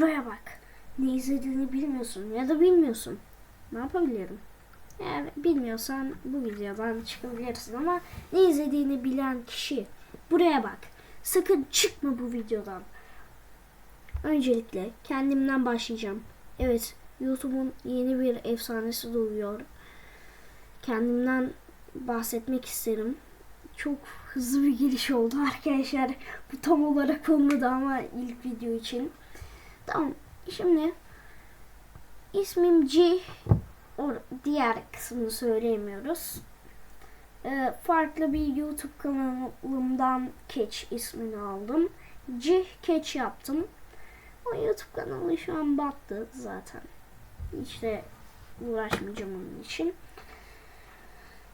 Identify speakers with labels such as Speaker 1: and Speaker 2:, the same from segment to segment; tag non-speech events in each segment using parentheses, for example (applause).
Speaker 1: Buraya bak. Ne izlediğini bilmiyorsun ya da bilmiyorsun. Ne yapabilirim? Eğer bilmiyorsan bu videodan çıkabilirsin ama ne izlediğini bilen kişi buraya bak. Sakın çıkma bu videodan. Öncelikle kendimden başlayacağım. Evet, YouTube'un yeni bir efsanesi doğuyor. Kendimden bahsetmek isterim. Çok hızlı bir giriş oldu (laughs) arkadaşlar. Bu tam olarak olmadı ama ilk video için. Tamam, şimdi ismim G. O diğer kısmını söyleyemiyoruz. Ee, farklı bir YouTube kanalımdan Catch ismini aldım. G Catch yaptım. O YouTube kanalı şu an battı zaten. Hiç de uğraşmayacağım onun için.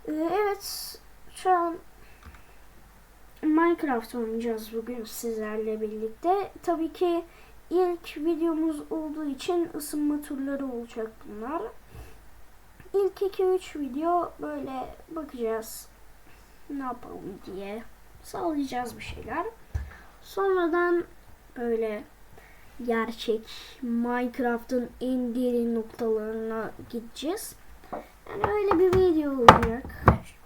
Speaker 1: Ee, evet şu an Minecraft oynayacağız bugün sizlerle birlikte. Tabii ki ilk videomuz olduğu için ısınma turları olacak bunlar. İlk 2-3 video böyle bakacağız ne yapalım diye sağlayacağız bir şeyler. Sonradan böyle gerçek Minecraft'ın en derin noktalarına gideceğiz. Yani öyle bir video olacak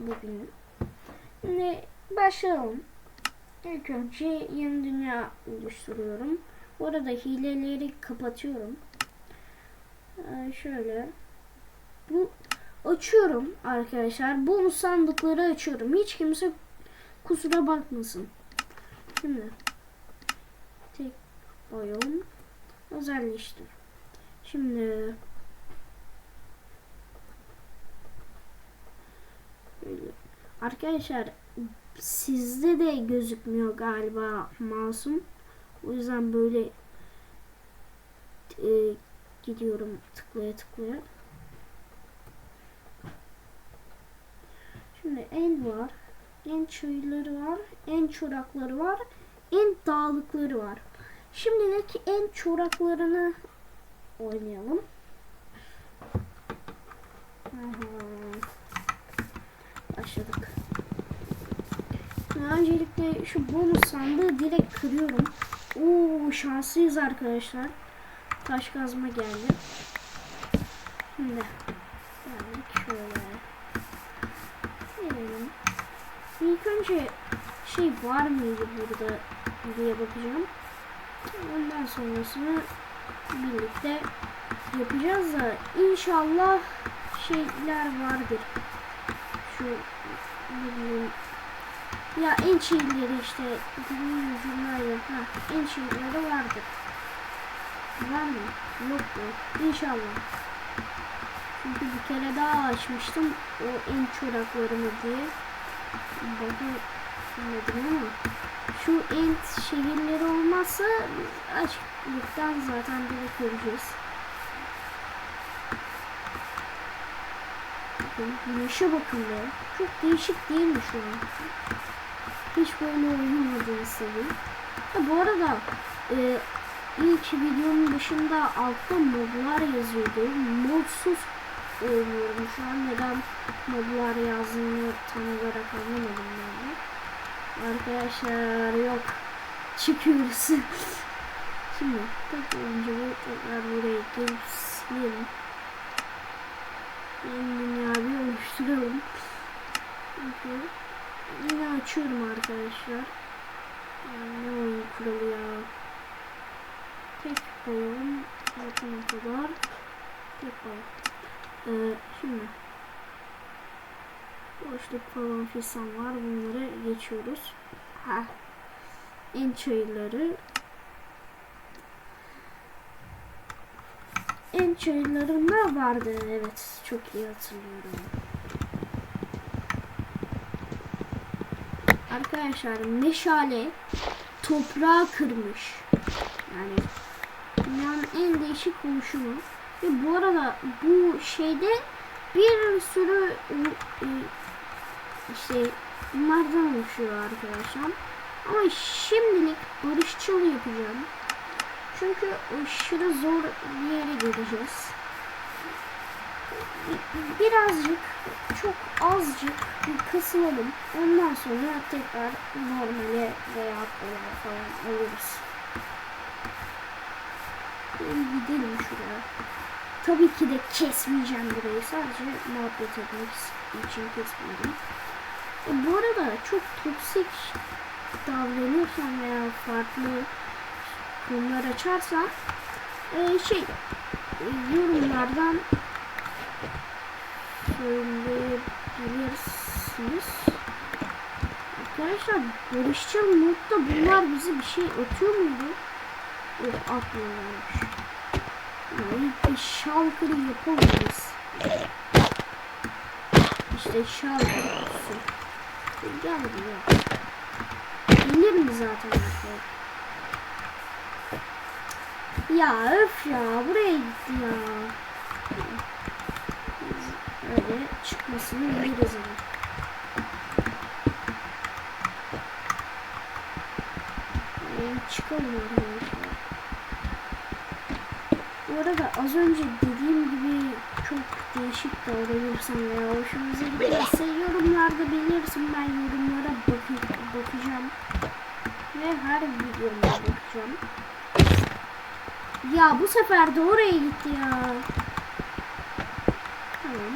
Speaker 1: bugün. Şimdi başlayalım. İlk önce yeni dünya oluşturuyorum. Bu arada hileleri kapatıyorum. Ee, şöyle. Bu açıyorum arkadaşlar. Bonus sandıkları açıyorum. Hiç kimse kusura bakmasın. Şimdi tek oyun özelleştir. Şimdi arkadaşlar sizde de gözükmüyor galiba masum. O yüzden böyle e, gidiyorum tıklaya tıklaya. Şimdi en var, en çayırları var, en çorakları var, en dağlıkları var. Şimdilik en çoraklarını oynayalım. Başladık. Öncelikle şu bonus sandığı direkt kırıyorum. Oo şanslıyız arkadaşlar. Taş kazma geldi. Şimdi geldik şöyle. Gelelim. İlk önce şey var mıydı burada diye bakacağım. Ondan sonrasını birlikte yapacağız da inşallah şeyler vardır. Şu bileyim ya en şeyleri işte dilimin ucundaydı. Ha, en şeyleri vardır. Var mı? Yok mu? İnşallah. Çünkü bir kere daha açmıştım o en çoraklarını diye. Bakamadım ama şu ent şehirleri olmazsa açlıktan zaten direkt öleceğiz. Bakın güneşe bakın be. Çok değişik değil mi şu an? Hiç böyle oynamadığını seviyorum. Ha, bu arada e, ilk videonun dışında altta modlar yazıyordu. Modsuz oynuyorum şu an. Neden modlar yazdığını tam olarak anlamadım yani. Arkadaşlar yok. Çıkıyoruz. (laughs) Şimdi tek önce bu tekrar buraya gelip silelim. Yeni dünya bir oluşturalım. Okay. Yine açıyorum arkadaşlar. Ne oyun kuralı ya. Tek oyun. Zaten kadar. Tek oyun. Ee, şimdi. Boşluk falan fisan var. Bunları geçiyoruz. Ha. En çayırları. En çayırlarında vardı. Evet. Çok iyi hatırlıyorum. Arkadaşlar meşale toprağı kırmış. Yani dünyanın en değişik oluşumu. Ve bu arada bu şeyde bir sürü e, işte bunlardan oluşuyor arkadaşlar. Ama şimdilik barışçıl yapacağım. Çünkü aşırı zor bir yere geleceğiz. Birazcık, çok azıcık bir kısılalım. Ondan sonra tekrar normale veya böyle falan oluruz. Şöyle gidelim şuraya. Tabii ki de kesmeyeceğim burayı. Sadece muhabbet etmek için kesmedim. E, bu arada çok toksik davranırsan veya farklı konular açarsan e, şey e, yorumlardan söyleyebilirsiniz. Arkadaşlar barışçıl modda bunlar bize bir şey atıyor muydu? Yok atmıyorlarmış. Yani bir şalkırı yapamayız. İşte şalkırı kutusu. Gel buraya. Gelir mi zaten arkadaşlar? Ya öf ya buraya gitti ya. Öyle çıkmasını biliriz ama. Ee, çıkalım arkadaşlar. Bu arada az önce dediğim gibi çok değişik davranırsam veya hoşunuza giderse yorumlarda belirsin. Ben yorumlara bakı bakacağım. Ve her videoma bakacağım. Ya bu sefer de oraya gitti ya. Tamam.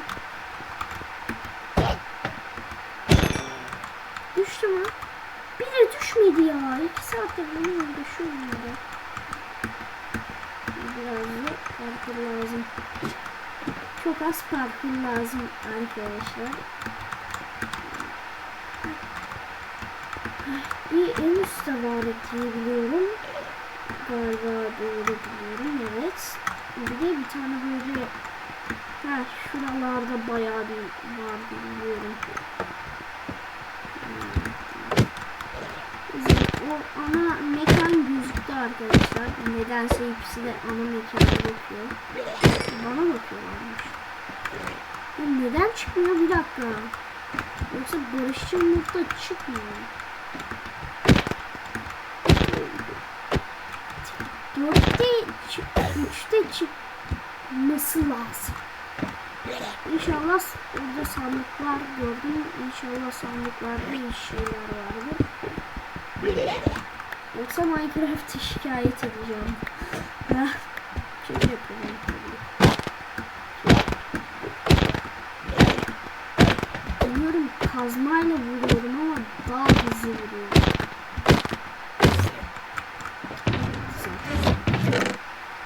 Speaker 1: Düştü mü? Bir de düşmedi ya. Saattir bunu ya. Biraz da parkur lazım. Çok az parkur lazım arkadaşlar. Bir en üstte var diye biliyorum. Galiba doğru biliyorum evet. Bir de bir tane böyle ha şuralarda bayağı bir var biliyorum. Hmm. O ana mekan gözüktü arkadaşlar. Nedense hepsi de ana mekana bakıyor. Bana bakıyorlarmış. Ya neden çıkmıyor bir dakika. Yoksa barışçıl modda çıkmıyor. Dörtte çık, üçte çıkması lazım. İnşallah orada sandıklar gördüm. İnşallah sandıklarda iyi şeyler vardır. Yoksa Minecraft'ı şikayet edeceğim. Ha, Şöyle yapıyorum. Biliyorum kazmayla vuruyorum ama daha hızlı vuruyorum.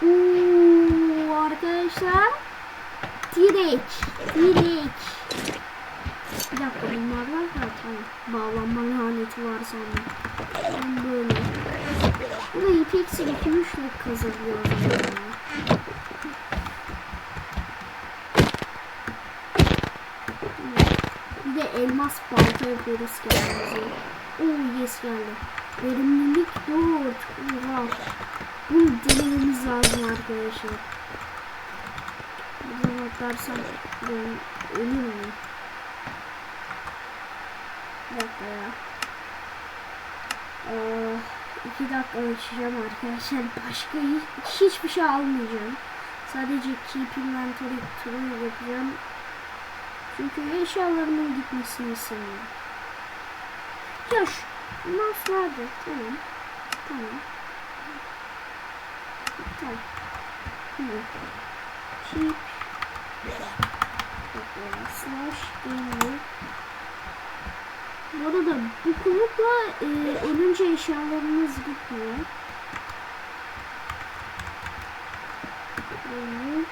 Speaker 1: Uuu arkadaşlar. Direk. Direk. Bir dakika bunlar var ya tamam. Bağlanma laneti var sandım. yazabiliyorum. Bir de elmas balta yapıyoruz kendimize. Oo yes geldi. Verimlilik 4. Oha. Bunu denememiz lazım arkadaşlar. Buradan atlarsam ben ölür müyüm? Bir dakika ya. Oh. 2 dakika açacağım arkadaşlar. Başka hiç, hiçbir şey almayacağım. Sadece keep inventory turu yapacağım. Çünkü eşyalarımın gitmesini istemiyorum. Ya şu mouse nerede? Tamam. Tamam. Tamam. Şimdi. Keep. Slash game. Bu arada bu kulüpla e, ölünce eşyalarınız gitmiyor. Böyle.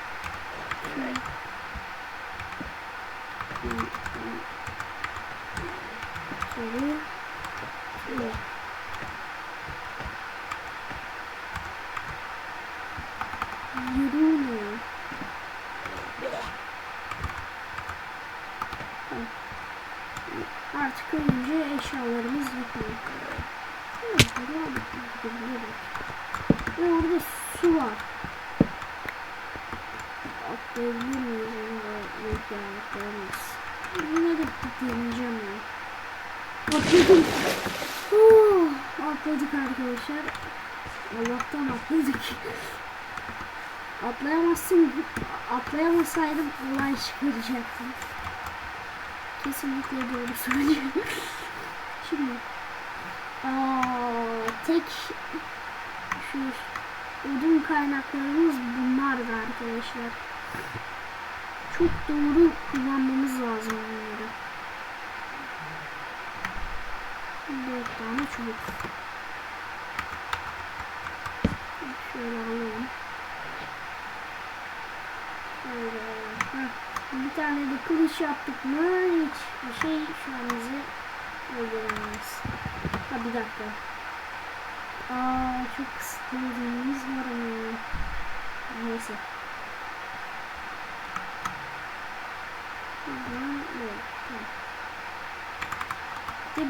Speaker 1: Şöyle. Şöyle. Yürüyor. Artık önce eşyalarımız gitmiyor. Evet, buraya bakıyoruz, buraya bak. Ve orada su var. Atlayabilir miyiz da yok ya atlayamayız. Yine de deneyeceğim ya. Atladım. Oh, atladık arkadaşlar. Allah'tan atladık. Atlayamazsın. Atlayamasaydım olay çıkaracaktım. Kesinlikle doğru söylüyorum. (laughs) Şimdi aa, tek şu odun kaynaklarımız bunlardı arkadaşlar. Çok doğru kullanmamız lazım bunları. Dört tane çubuk. Şöyle alalım. Şöyle. Heh. Bir tane de kılıç yaptık mı hiç bir şey şu an bizi öldüremez. Ha bir dakika. Aa çok kısıtlı ödememiz var ama. Neyse. Buradan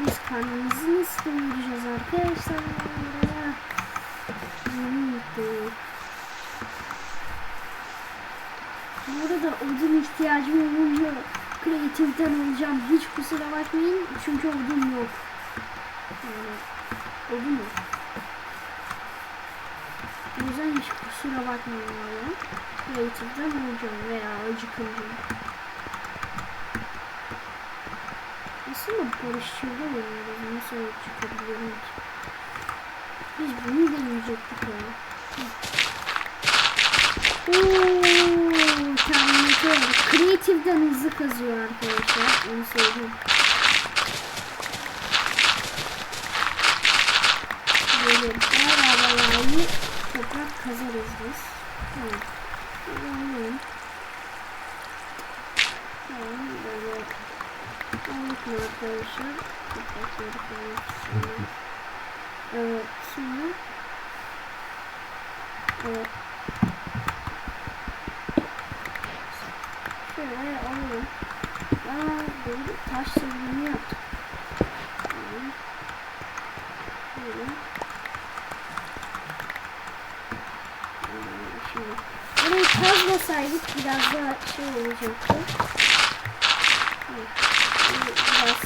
Speaker 1: biz karnımızı nasıl doyuracağız arkadaşlar? Yemin gitti. Bu arada odun ihtiyacım olunca kreatiften olacağım. Hiç kusura bakmayın çünkü odun yok. Yani odun yok. Hiç kusura bakmayın valla. Kreatiften olacağım veya acıkınca. Aslında barışçılda oynuyoruz. Nasıl çıkabilirim ki? Biz bunu deneyecektik ya. Ooo, Terminator. Creative'den hızlı kazıyor arkadaşlar. Onu söyleyeyim. Böyle bayağı iyi toprak kazarız biz. Tamam. Alalım. Tamam böyle. Aldık mı arkadaşlar? Koymak istiyorum. Evet şimdi. Evet. Şöyle alalım. Aa, taş sevgimi yaptık. Tamam. Böyle. Ee, Şimdi burayı kazmasaydık biraz daha şey olacaktı. Biraz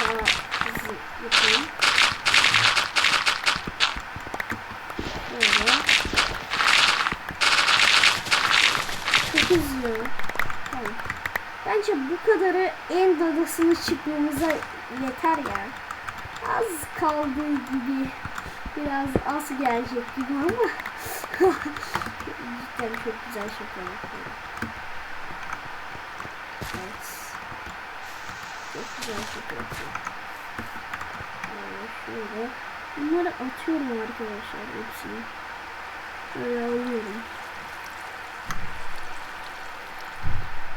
Speaker 1: daha hızlı yapayım. Böyle. Çok hızlı. Tamam. Bence bu kadarı en dadasını çıkmamıza yeter ya. Az kaldığı gibi biraz az gelecek gibi ama (laughs) cidden çok güzel şaka yapıyor. Evet. Çok güzel şaka yapıyor. Böyle şöyle. Bunları atıyorum arkadaşlar hepsini. Böyle alıyorum.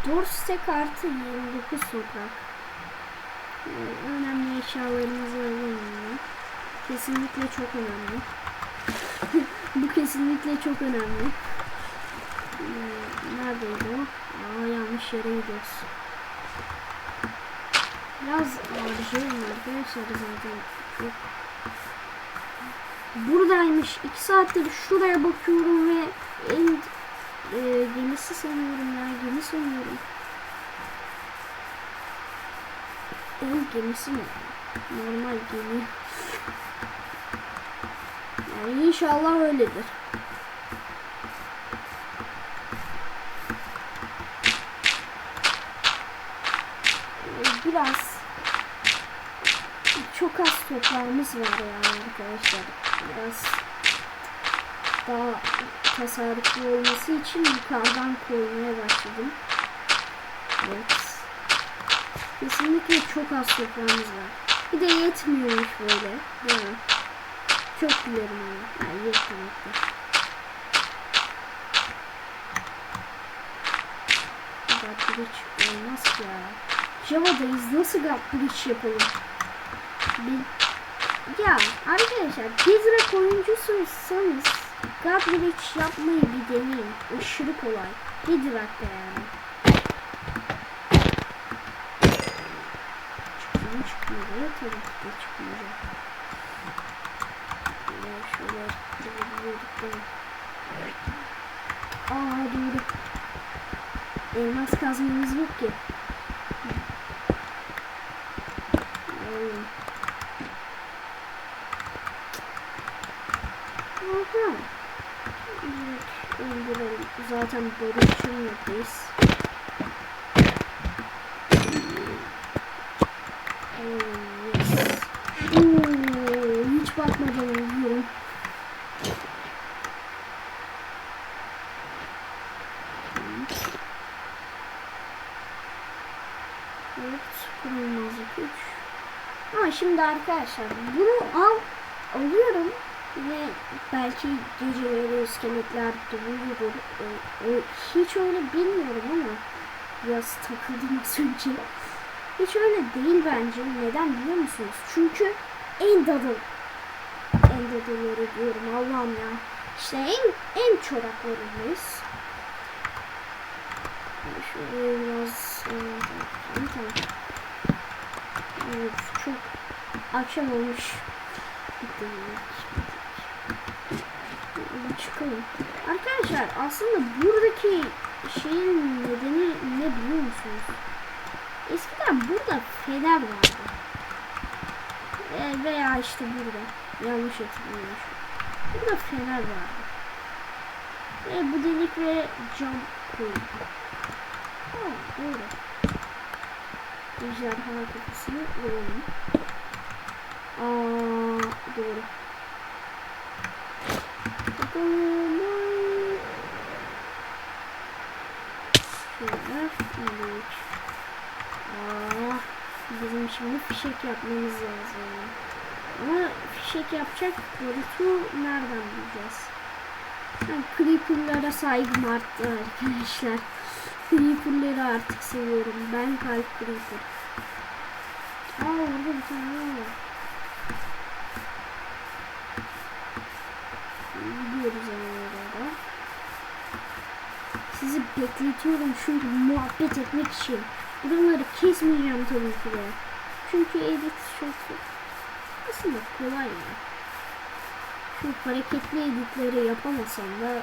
Speaker 1: Dorstek artı 29 toprak. Ee, önemli eşyalarımızı alalım. Kesinlikle çok önemli. (laughs) Bu kesinlikle çok önemli. Ee, neredeydi? Aa yanlış yere gidiyoruz. Biraz harcıyorum arkadaşlar zaten. Çok Buradaymış. 2 saattir şuraya bakıyorum ve en e, gemisi sanıyorum ya. Gemi sanıyorum. El gemisi mi? Normal gemi. (laughs) Yani inşallah öyledir. Ee, Biraz çok az toprağımız var yani arkadaşlar. Biraz daha tasarruflu olması için yukarıdan koymaya başladım. Evet. Kesinlikle çok az toprağımız var. Bir de yetmiyormuş böyle. Değil mi? Çok ama. Ha, yetmemekte. God Bridge olmaz ya. Java'dayız. Nasıl Bridge yapalım? Bil ya arkadaşlar Gizrak oyuncusuysanız God Bridge yapmayı bir deneyin. Aşırı kolay. Gizrak'ta yani. Çıkmıyor çıkmıyor. Tabii ki de çıkmıyor. Şöyle da. Aa doğru. Elmas kazmamız yok ki. Aynen. Aha. Evet, öldürelim. Zaten barışımdayız. Oo, hmm, hiç bakmadan ölüyorum. Evet, kurulmazlık 3. Ha şimdi arkadaşlar bunu al alıyorum ve belki geceleri iskeletler duruyordur. E, e, hiç öyle bilmiyorum ama biraz takıldım az önce. Hiç öyle değil bence. Neden biliyor musunuz? Çünkü en dadı en dadıları diyorum Allah'ım ya. İşte en en çoraklarındayız. Şöyle biraz e. Evet, çok akşam olmuş. Bitti. Çıkalım. Arkadaşlar aslında buradaki şeyin nedeni ne biliyor musunuz? Eskiden burada fener vardı. E, veya işte burada. Yanlış hatırlamıyorum. Burada fener vardı. Ve bu delik ve cam koyuldu. Ha, doğru. Ejderha kafasını vuralım. Aa, doğru. Şöyle. Evet. Aa, bizim şimdi fişek yapmamız lazım. Ama fişek yapacak borutu nereden bulacağız? Yani creeper'lara saygım arttı arkadaşlar. Creeper'ları artık seviyorum. Ben kalp creeper. Aa orada bir tane var. Gidiyoruz yani orada. Sizi bekletiyorum çünkü muhabbet etmek için. Buraları kesmeyeceğim tabii ki de. Çünkü edit çok aslında kolay ya. Şu hareketli editleri yapamasam da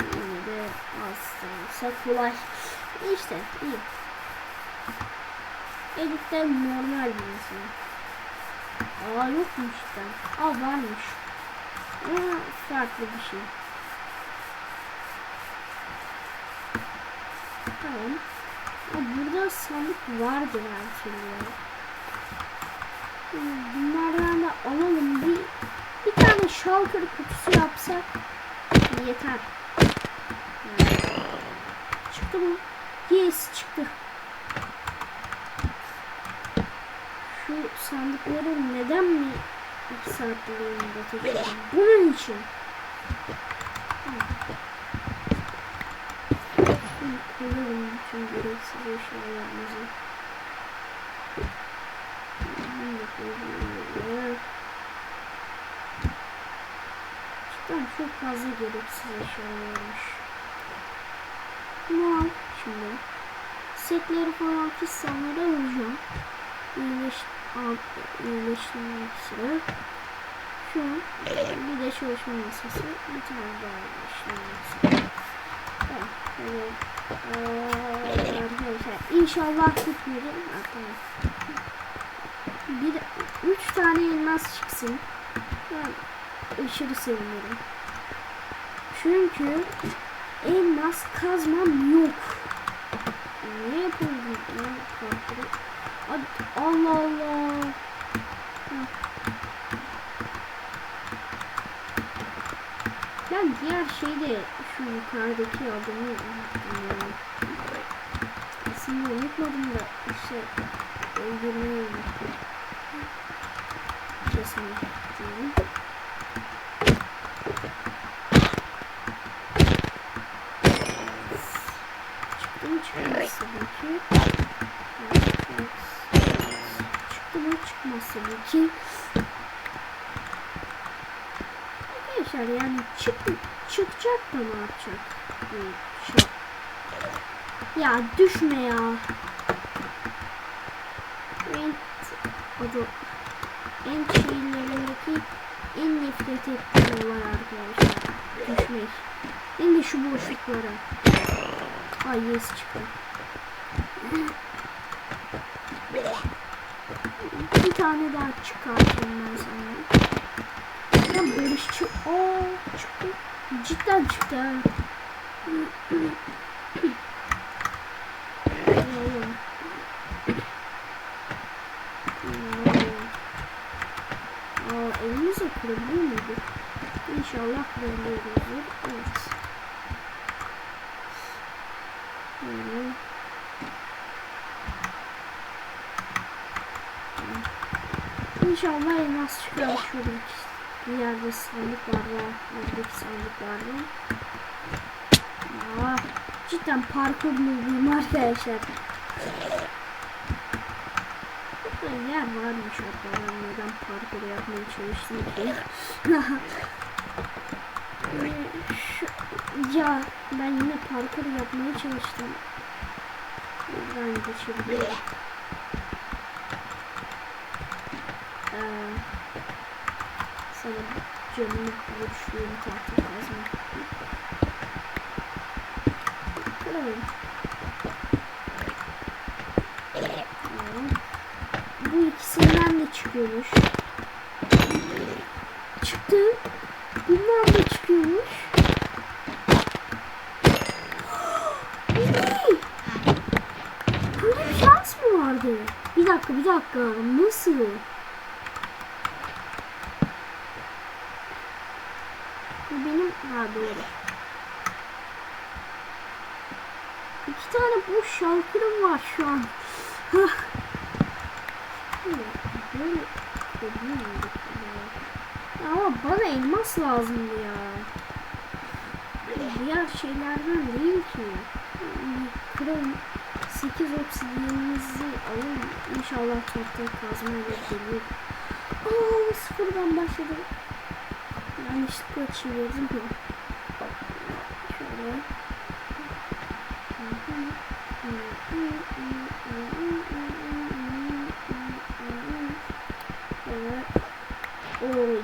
Speaker 1: yine de aslında kolay. İşte iyi. Editte normal bir insan. Aa yokmuş cidden. Aa varmış. Ama farklı bir şey. Tamam. Aa, burada sandık vardı her türlü ya. Bunlardan da alalım. Bir, bir tane shulker kutusu yapsak yeter. Çıktı mı? Yes çıktı. Şu sandıkları neden mi 2 saatliğinde taşıyorum? Bunun için. Koyalım bütün gereksiz eşyalarımızı. Bunu da koyalım. Cidden çok fazla gereksiz eşyalarmış. Bunu al şimdi. Setleri falan fissanları alacağım. İyileş, al, iyileştirmek üzere. Şu bir de çalışma masası. Bir tane daha iyileştirmek üzere. Tamam. Evet. Ee, arkadaşlar inşallah. Ha, tamam. Bir, üç tane elmas çıksın. Ben aşırı sevinirim. Çünkü elmas kazmam yok. Ne yapıldı? Ne yapıldı? Allah Allah. Ben diğer şeyde şu yukarıdaki adamı unuttum. Aslında unutmadım da işte öldürmeyi unuttum. Kesinlikle. Çıktı mı çıkmaz tabii ki. Arkadaşlar yani çık, çıkacak da ne yapacak? Hmm, Şu. Ya düşme ya. En, adı, en şeylerindeki en nefret ettiğim olay arkadaşlar. Düşmek. Hem de şu boşluklara. Ay yes çıktı. Bir tane daha çıkartayım ben sana. Ya barışçı. Aa çıktı. Cidden çıktı ha. Elimizle kırabiliyor muyduk? İnşallah kırabiliyoruzdur. Evet. Böyle. İnşallah elmas çıkar. Şurada bir yerde sandık var ya. Oradaki sandık var mı? Aa, cidden parkur buldum arkadaşlar. Burada yer varmış hatta ben neden parkur yapmaya çalıştım ki. (laughs) Şu- ya ben yine parkur yapmaya çalıştım. Buradan geçebilirim. Ee, sana canımı vuruşluyorum tahta kazma. Kıralım. Tamam. Bu ikisinden de çıkıyormuş. Çıktı. Bunlar da çıkıyormuş. Ne? Böyle bir şans mı vardı? Bir dakika bir dakika. Nasıl? Bu benim ha doğru. İki tane boş şalkırım var şu an. Hah. Böyle böyle koyabilir miydik acaba? Ama bana elmas lazımdı ya. Diğer şeylerden değil ki. Kırın 8 alın. İnşallah tahta kazmayla gelir. Aa sıfırdan başladım. Yanlışlıkla çevirdim ya. Şöyle. Evet.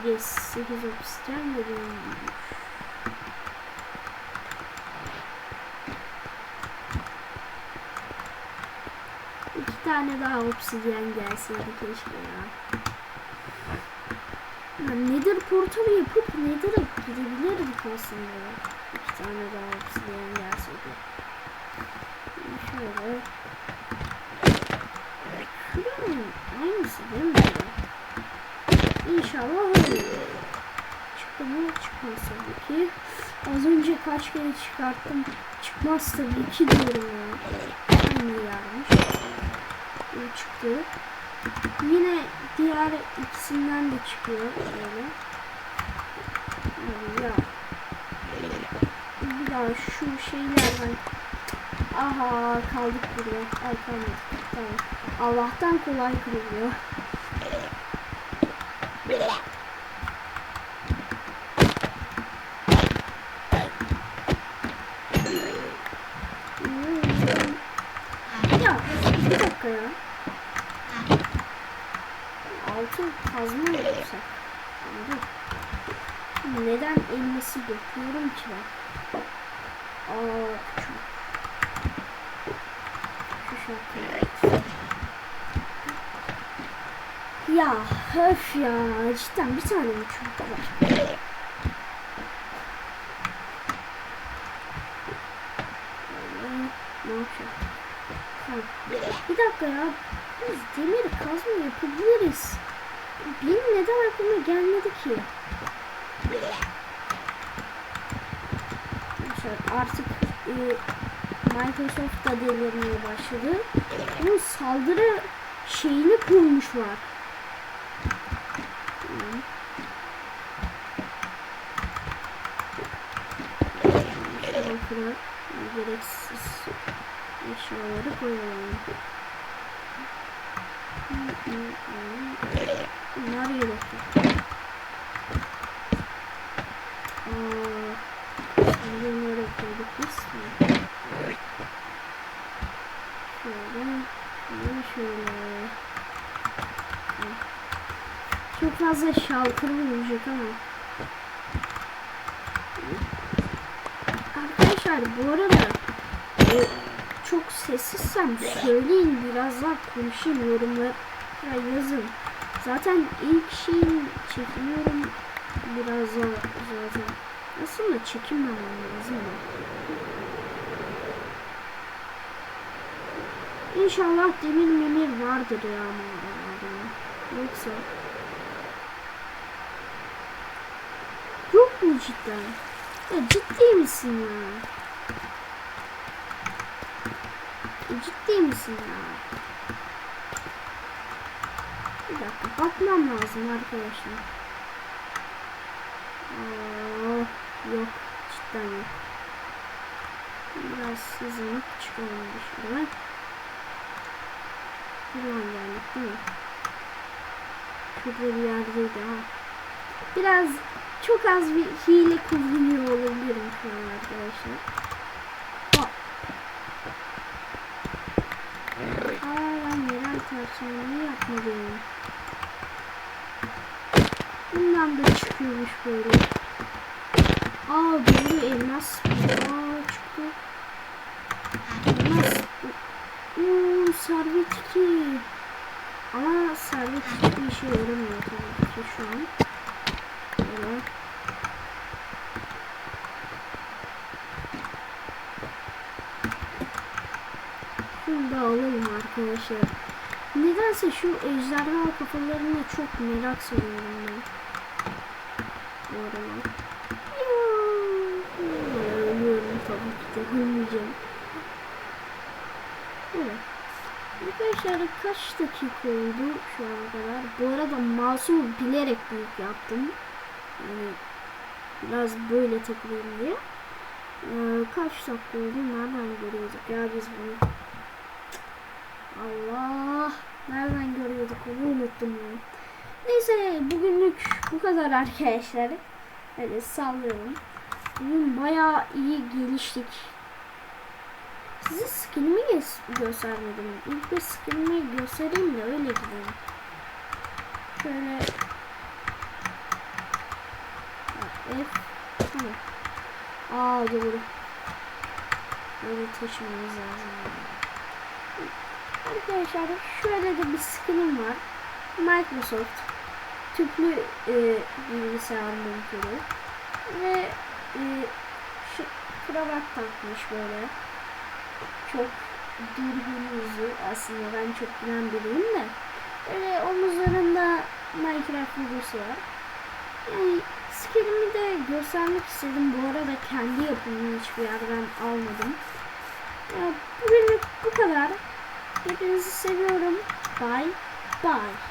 Speaker 1: Yes 8 obsidiyen geliyormuş. İki tane daha obsidiyen gelseydi keşke ya. ya nedir portalı yapıp nedir'e gidebilirdik aslında. İki tane daha obsidiyen gelseydi. Şöyle. Şuranın aynısı değil mi? İnşallah öyle. Çıktı mı? Çıkmaz tabii ki. Az önce kaç kere çıkarttım. Çıkmaz tabii ki diyorum ya. Aynı yermiş. Çıktı. Yine diğer ikisinden de çıkıyor. Yani ya. Bir daha şu şeylerden Aha kaldık burada. Ay kalmadık. Tamam. Allah'tan kolay kırılıyor. Ya bir dakika ya. Altı kazma mı yapsak? Dur. Neden döküyorum ki ben? Aa, şu şu şarkıyı. Ya öf ya cidden bir tane mi çubuk var? Ne yapacağım? Bir dakika ya biz demir kazma yapabiliriz. Benim neden aklıma gelmedi ki? Arkadaşlar artık e, Microsoft da delirmeye başladı. Bu saldırı şeyini. Şuradan kırar. Gereksiz eşyaları koyalım. Bunlar iyi bakıyor. Aa, şimdi nereye koyduk biz? Şöyle, şöyle, şöyle. Çok şalkırım olacak ama. Arkadaşlar bu arada e, çok sessizsem söyleyin biraz daha konuşayım yorumlara yazın. Zaten ilk şeyin çekiliyorum biraz daha zaten. Aslında çekinmemem lazım da. İnşallah demir memir vardır ya mağaralarda. Yoksa Yok mu cidden? Ya ciddi misin ya? Ciddi misin ya? Bir dakika. Bakmam lazım arkadaşlar. Aa, yok. Cidden yok. Biraz hızını çıkalım dışarı. Buradan geldik değil mi? Şurada bir yerdeydi ha. Biraz çok az bir hile kullanıyor olabilirim şu an arkadaşlar. Aa. Aa ben neden tersaneliği yapmalıyım? Bundan da çıkıyormuş böyle. Aa böyle elmas. Aa çıktı. Elmas. Uuu servet 2. Ama servet hiçbir işe yaramıyor tabii ki şu an. Böyle. Şunu da alalım arkadaşlar. Nedense şu ejderha kafalarına çok merak sarıyorum ben. Bu aralar. Ya, Ölüyorum tabii ki de ölmeyeceğim. Evet. Arkadaşlar kaç dakika oldu şu ana kadar? Bu arada mouse'umu bilerek büyük yaptım. Yani biraz böyle takılayım diye. Ee, kaç dakika oldu? Nereden görüyorduk ya biz bunu? Allah! Nereden görüyorduk onu unuttum ya. Neyse bugünlük bu kadar arkadaşlar. Öyle sallıyorum. Bugün bayağı iyi geliştik. Size skinimi gö- göstermedim. İlk bir skinimi göstereyim de öyle gidelim. Şöyle F tamam. Aa doğru. Böyle taşımamız lazım. Arkadaşlar şöyle de bir skinim var. Microsoft tüplü e, bilgisayar monitörü ve e, şu kravat takmış böyle. Çok dürbün yüzü aslında ben çok bilen biriyim de. Böyle omuzlarında Minecraft logosu var. Yani skinimi de göstermek istedim. Bu arada kendi yapımını hiçbir yerden almadım. Ya, bugünlük bu kadar. Hepinizi seviyorum. Bye bye.